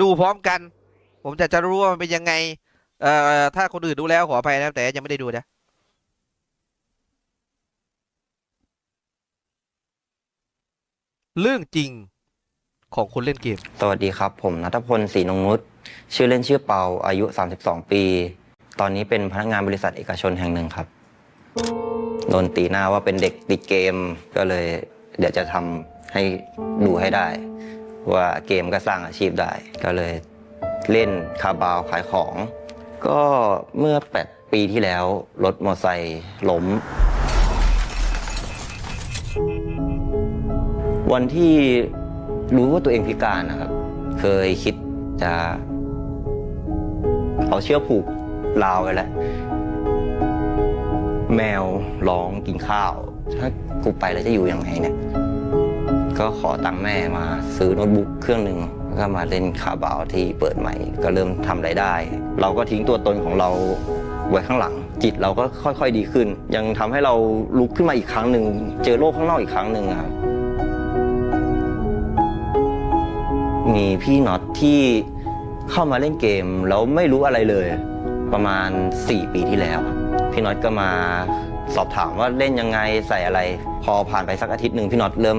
ดูพร้อมกัน ผมจะจะรู้ว่ามันเป็นยังไง เอ่อถ้าคนอื่นดูแล้วขออภัยนะแต่ยังไม่ได้ดูนะเรื่องจริงของคนเล่นเกม สวัสดีครับ ผมนัทพลศรีนงนุชชื่อเล่นชื่อเปาอายุ 32 ปี ตอนนี้เป็นพนักงานบริษัทเอกชนแห่งหนึ่งครับโดนตีหน้าว่าเป็นเด็กติดเกมก็เลย เดี๋ยวจะทำให้ดูให้ได้ ว่าเกมก็สร้างอาชีพได้ ก็เลยเล่นคาบาวขายของ ก็เมื่อ 8 ปีที่แล้วรถมอเตอร์ไซค์ล้ม วันที่รู้ว่าตัวเองพิการนะครับ เคยคิดจะเอาเชือกผูกราวไว้แล้วแมวร้องกินข้าว ถ้ากูไปแล้วจะอยู่ยังไงเนี่ย ก็ขอตังค์แม่มาซื้อโน้ตบุ๊กเครื่องหนึ่งก็มาเล่นคาบาวที่เปิดใหม่ ก็เริ่มทำไรายได้ เราก็ทิ้งตัวตนของเราไว้ข้างหลัง จิตเราก็ค่อยๆดีขึ้น ยังทำให้เราลุกขึ้นมาอีกครั้งหนึ่งเจอโลกข้างนอกอีกครั้งหนึ่งครับมีพี่น็อตที่เข้ามาเล่นเกมแล้วไม่รู้อะไรเลย ประมาณ 4 ปีที่แล้ว พี่น็อตก็มาสอบถามว่าเล่นยังไงใส่อะไร พอผ่านไปสักอาทิตย์หนึ่งพี่น็อตเริ่ม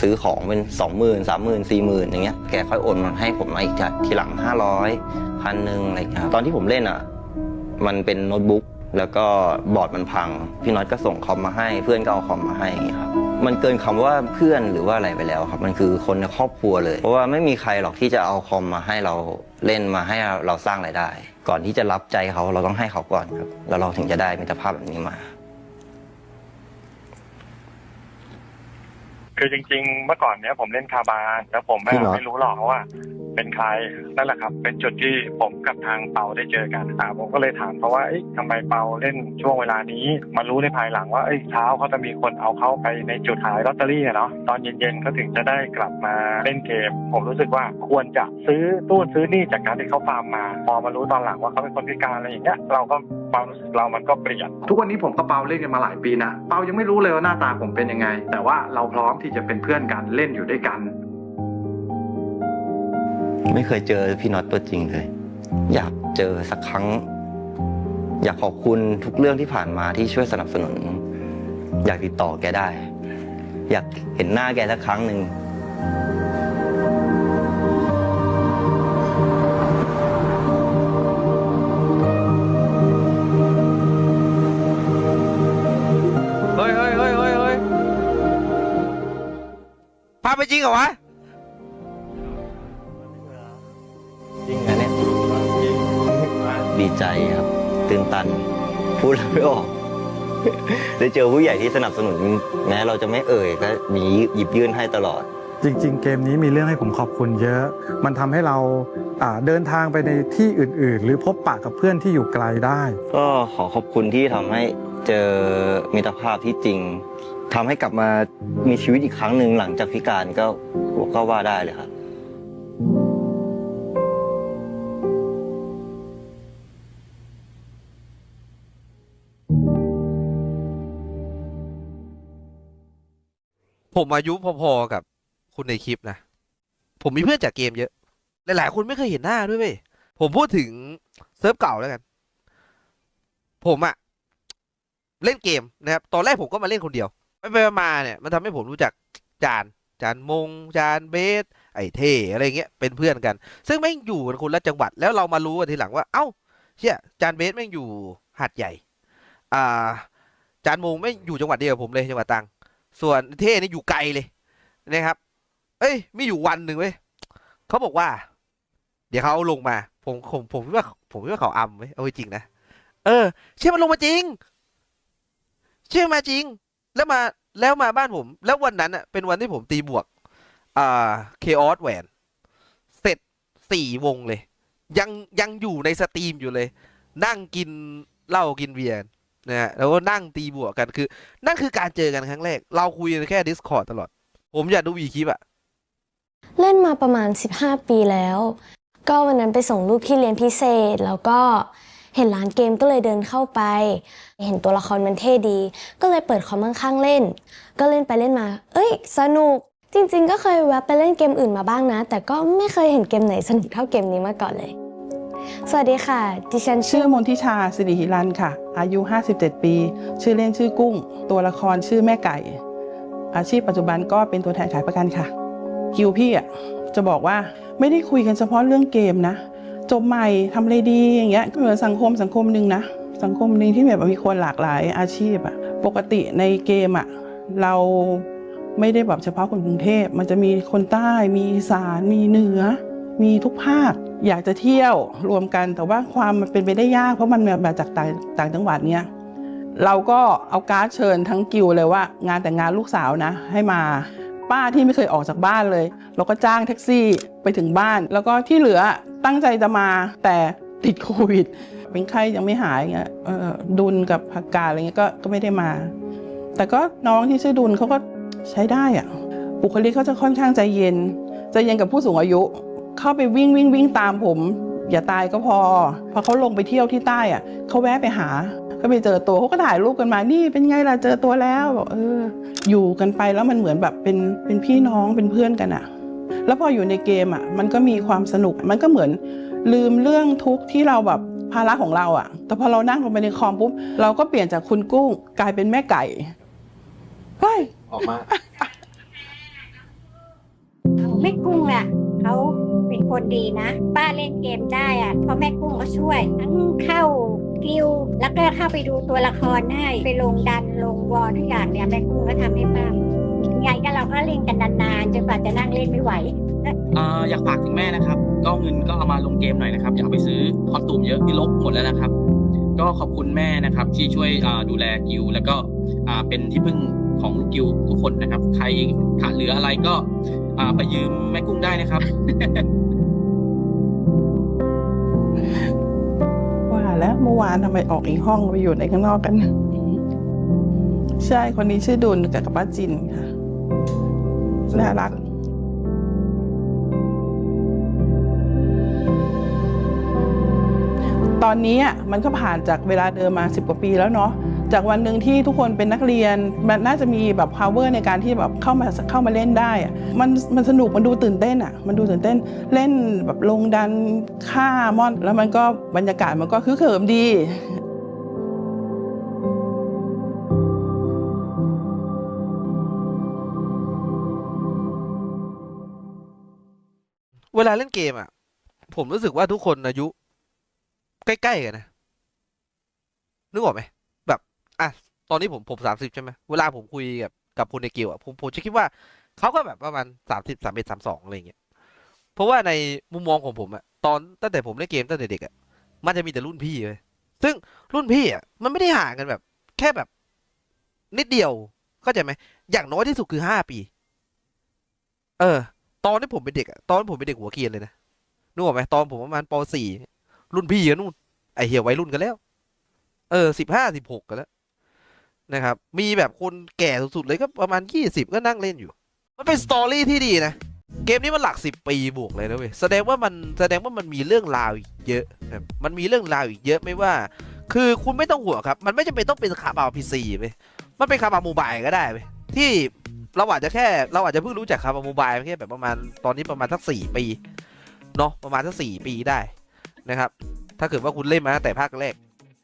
ซื้อของเป็น2 0 0 0 0 3 0 0 0 0 4 0 0 0 0อย่างเงี้ยแกค่อยโอนมาให้ผมมาอีกทีหลัง500พันหนึ่งอะไรเงี้ยครับตอนที่ผมเล่นอะมันเป็นโน้ตบุ๊กแล้วก็บอร์ดมันพัง พี่น็อตก็ส่งคอมมาให้ เพื่อนก็เอาคอมมาให้อย่างเงี้ยครับมันเกินคำว่าเพื่อนหรือว่าอะไรไปแล้วครับ มันคือคนในครอบครัวเลย เพราะว่าไม่มีใครหรอกที่จะเอาคอมมาให้เราเล่นมาให้เราสร้างรายได้ ก่อนที่จะรับใจเขาเราต้องให้เขาก่อนครับแล้วเราถึงจะได้มิตรภาพแบบนี้มา คือจริงๆ เมื่อก่อนเนี้ยผมเล่นคาบาร์แล้วผมไม่พี่น็อตไม่รู้หรอกว่า เป็นใครนั่นแหละครับ เป็นจุดที่ผมกับทางเปาได้เจอกันอ่าผมก็เลยถามเขาว่าเอ๊ะทำไมเปาเล่นช่วงเวลานี้ มารู้ในภายหลังว่าเอ้ยเช้าเขาจะมีคนเอาเขาไปในจุดขายลอตเตอรี่อะเนาะตอนเย็นๆเขาถึงจะได้กลับมาเล่นเกม ผมรู้สึกว่าควรจะซื้อตู้ซื้อนี่จากการที่เขาฟาร์มมา พอมารู้ตอนหลังว่าเขาเป็นคนพิการอะไรอย่างเงี้ยเราก็ ความรู้สึกเรามันก็เปลี่ยน ทุกวันนี้ผมกับเปาเล่นกันมาหลายปีนะ เปายังไม่รู้เลยว่าหน้าตาผมเป็นยังไง แต่ว่าเราพร้อมที่จะเป็นเพื่อนกันเล่นอยู่ด้วยกัน ไม่เคยเจอพี่น็อตตัวจริงเลย อยากเจอสักครั้ง อยากขอบคุณทุกเรื่องที่ผ่านมาที่ช่วยสนับสนุน อยากติดต่อแกได้ อยากเห็นหน้าแกสักครั้งหนึ่ง ไปจริงเหรอวะ จริงนะเนี่ยดีใจครับ ตื่นตัน พูดแล้วไม่ออก ได้เจอผู้ใหญ่ที่สนับสนุนแม้เราจะไม่เอ่ยก็มีหยิบยื่นให้ตลอด จริง ๆ เกมนี้มีเรื่องให้ผมขอบคุณเยอะ มันทำให้เราอ่าเดินทางไปในที่อื่น ๆ หรือพบปะกับเพื่อนที่อยู่ไกลได้ ก็ขอขอบคุณที่ทำให้เจอมิตรภาพที่จริง ทำให้กลับมามีชีวิตอีกครั้งหนึ่งหลังจากพิการก็ก็ว่าได้เลยครับผมอายุพอๆกับคุณในคลิปนะ ผมมีเพื่อนจากเกมเยอะ หลายๆคนไม่เคยเห็นหน้าด้วยเว้ย ผมพูดถึงเซิร์ฟเก่าแล้วกัน ผมอะเล่นเกมนะครับ ตอนแรกผมก็มาเล่นคนเดียว ไปมาเนี่ยมันทำให้ผมรู้จักจานจานมง จานเบส ไอเท่อะไรเงี้ยเป็นเพื่อนกัน ซึ่งแม่งอยู่กันคนละจังหวัดแล้วเรามารู้กันทีหลังว่า เอ้าเชี่ยจานเบสแม่งอยู่หาดใหญ่ อ่า จานมงแม่งอยู่จังหวัดเดียวกับผมเลยจังหวัดตรัง ส่วนเท่นี่อยู่ไกลเลยนะครับ เอ้ยมีอยู่วันหนึ่งเว้ยเขาบอกว่า เดี๋ยวเขาเอาลงมา ผมผมผมคิดว่า ผมคิดว่าเขาอำไว้เอาจริงนะเออ เชื่อมันลงมาจริง เชื่อมาจริง แล้วมา แล้วมาบ้านผม แล้ววันนั้นอะเป็นวันที่ผมตีบวก อ่าเคออสแหวน เสร็จสี่วงเลย ยังยังอยู่ในสตรีมอยู่เลย นั่งกินเหล้ากินเบียร์นะฮะแล้วก็นั่งตีบวกกันคือ นั่นคือการเจอกันครั้งแรก เราคุยกันแค่ Discord ตลอด ผมอยากดูวีคลิปอะเล่นมาประมาณ 15 ปีแล้ว ก็วันนั้นไปส่งลูกที่เรียนพิเศษแล้วก็ เห็นร้านเกมก็เลยเดินเข้าไป เห็นตัวละครมันเท่ดี ก็เลยเปิดคอมข้างๆเล่น ก็เล่นไปเล่นมา เอ้ย สนุก จริงๆ ก็เคยแวะไปเล่นเกมอื่นมาบ้างนะ แต่ก็ไม่เคยเห็นเกมไหนสนุกเท่าเกมนี้มาก่อนเลย สวัสดีค่ะ ดิฉันชื่ชื่ออมนทิชาสิริหิรันค่ะ อายุ 57 ปี ชื่อเล่นชื่อกุ้ง ตัวละครชื่อแม่ไก่ อาชีพปัจจุบันก็เป็นตัวแทนขายประกันค่ะ คิวพี่อะจะบอกว่าไม่ได้คุยกันเฉพาะเรื่องเกมนะ จบใหม่ทำอะไรดีอย่างเงี้ยก็เหมือนสังคมสังคมหนึ่งนะ สังคมหนึ่งที่แบบมีคนหลากหลายอาชีพอะปกติในเกมอะเราไม่ได้แบบเฉพาะคนกรุงเทพ มันจะมีคนใต้มีอีสานมีเหนือ มีทุกภาค อยากจะเที่ยวรวมกันแต่ว่าความมันเป็นไปได้ยากเพราะมันมาจากต่างต่างจังหวัดเนี้ยเราก็เอาการ์ดเชิญทั้งกิวเลยว่า งานแต่งงานลูกสาวนะ ให้มาป้าที่ไม่เคยออกจากบ้านเลย เราก็จ้างแท็กซี่ไปถึงบ้าน แล้วก็ที่เหลือ ตั้งใจจะมาแต่ติดโควิด เป็นไข้ยังไม่หายเงี้ยดุลกับผักกาดอะไรเงี้ยก็ก็ไม่ได้มา แต่ก็น้องที่ชื่อดุลเขาก็ใช้ได้อะบุคลิกเขาจะค่อนข้างใจเย็นใจเย็นกับผู้สูงอายุ เข้าไปวิ่งวิ่งวิ่งตามผม อย่าตายก็พอ พอเขาลงไปเที่ยวที่ใต้อะเขาแวะไปหาก็ไปเจอตัวเขาก็ถ่ายรูปกันมา นี่เป็นไงล่ะเจอตัวแล้วบอกเออ อยู่กันไปแล้วมันเหมือนแบบเป็นเป็นพี่น้องเป็นเพื่อนกันอะ แล้วพออยู่ในเกมอะมันก็มีความสนุกมันก็เหมือนลืมเรื่องทุกข์ที่เราแบบภาระของเราอะแต่พอเรานั่งลงไปในคอมปุ๊บเราก็เปลี่ยนจากคุณกุ้งกลายเป็นแม่ไก่เฮ้ยออกมาแม่กุ้งอะเขาเป็นคนดีนะ ป้าเล่นเกมได้อะเพราะแม่กุ้งก็ช่วย ทั้งเข้ากิวแล้วก็เข้าไปดูตัวละครให้ไปลงดันลงวอลทุกอย่างเนี่ยแม่กุ้งก็ทำให้ป้า ไงก็เราก็เล่นกันนานๆจนกว่าจะนั่งเล่นไม่ไหวอ่าอยากฝากถึงแม่นะครับ ก็เงินก็เอามาลงเกมหน่อยนะครับ อย่าเอาไปซื้อคอสตูมเยอะที่ลบหมดแล้วนะครับ ก็ขอบคุณแม่นะครับ ที่ช่วยอ่าดูแลกิว แล้วก็อ่าเป็นที่พึ่งของกิวทุกคนนะครับ ใครขาดเหลืออะไรก็อ่าไปยืมแม่กุ้งได้นะครับว่าแล้วเมื่อวานทำไมออกอีกห้องไปอยู่ในข้างนอกกันอืม ใช่คนนี้ชื่อดุลกับป้าจินค่ะ น่ารักตอนนี้อะมันก็ผ่านจากเวลาเดิมมาสิบกว่าปีแล้วเนาะจากวันหนึ่งที่ทุกคนเป็นนักเรียน มันน่าจะมีแบบ power ในการที่แบบเข้ามาเข้ามาเล่นได้มันมันสนุกมันดูตื่นเต้นอะมันดูตื่นเต้นเล่นแบบลงดันฆ่ามอน แล้วมันก็บรรยากาศมันก็คือเขิมดี เวลาเล่นเกมอะ ผมรู้สึกว่าทุกคนอายุ ใกล้ๆกันนะ นึกออกไหม แบบอะตอนนี้ผมผมสามสิบใช่ไหมเวลาผมคุยกับกับคนในเกิลอะผมผมจะคิดว่าเขาก็แบบประมาณสามสิบสามเอ็ดสามสองอะไรเงี้ยเพราะว่าในมุมมองของผมอะตอนตั้งแต่ผมเล่นเกมตั้งแต่เด็กอะมันจะมีแต่รุ่นพี่เลยซึ่งรุ่นพี่อะมันไม่ได้ห่างกันแบบ แค่แบบ นิดเดียวเข้าใจไหมอย่างน้อยที่สุดคือห้าปี เออ ตอนที่ผมเป็นเด็กตอนที่ผมเป็นเด็กหัวเกียนเลยนะนึกออกไหมตอนผมประมาณปสี่รุ่นพี่กันนู่นไอเหี่ยวัยรุ่นกันแล้ว เออสิบห้าสิบหกกันแล้วนะครับ มีแบบคนแก่สุดๆเลยก็ประมาณยี่สิบก็นั่งเล่นอยู่ มันเป็นสตอรี่ที่ดีนะ เกมนี้มันหลักสิบปีบวกเลยนะเว้ยแสดงว่ามันแสดงว่ามันมีเรื่องราวอีกเยอะครับมันมีเรื่องราวอีกเยอะไม่ว่า คือคุณไม่ต้องห่วงครับ มันไม่จำเป็นต้องเป็นคาบาวพีซีไปมันเป็นคาบาวโมบายก็ได้ไปที่ เราอาจจะแค่เราอาจจะเพิ่งรู้จักคาบาวโมบายแค่แบบประมาณตอนนี้ประมาณสักสี่ปีเนาะประมาณสักสี่ปีได้นะครับ ถ้าเกิดว่าคุณเล่นมาตั้งแต่ภาคแรก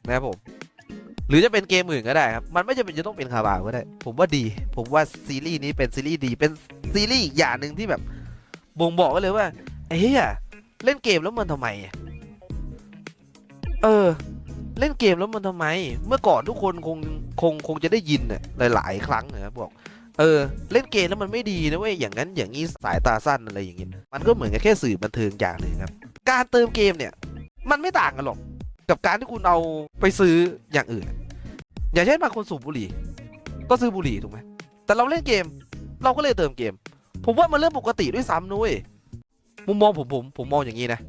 นะครับผมหรือจะเป็นเกมอื่นก็ได้ครับ มันไม่จำเป็นจะต้องเป็นคาบาวก็ได้ ผมว่าดี ผมว่าซีรีส์นี้เป็นซีรีส์ดี เป็นซีรีส์อีกอย่างหนึ่งที่แบบบ่งบอกไว้เลยว่าเฮ้ยเล่นเกมแล้วมันทำไม เออ เล่นเกมแล้วมันทำไม เมื่อก่อนทุกคนคงคงคงจะได้ยินน่ะหลาย ๆ ครั้งนะครับบอก เออ เล่นเกมแล้วมันไม่ดีนะเว้ย อย่างนั้นอย่างนี้สายตาสั้นอะไรอย่างเงี้ย มันก็เหมือนกับแค่สื่อบันเทิงอย่างหนึ่งครับ การเติมเกมเนี่ย มันไม่ต่างกันหรอก กับการที่คุณเอาไปซื้ออย่างอื่น อย่างเช่นบางคนสูบบุหรี่ ก็ซื้อบุหรี่ถูกไหม แต่เราเล่นเกม เราก็เลยเติมเกม ผมว่ามันเรื่องปกติด้วยซ้ำนุ้ย มุมมองผมผมผมมองอย่างนี้นะ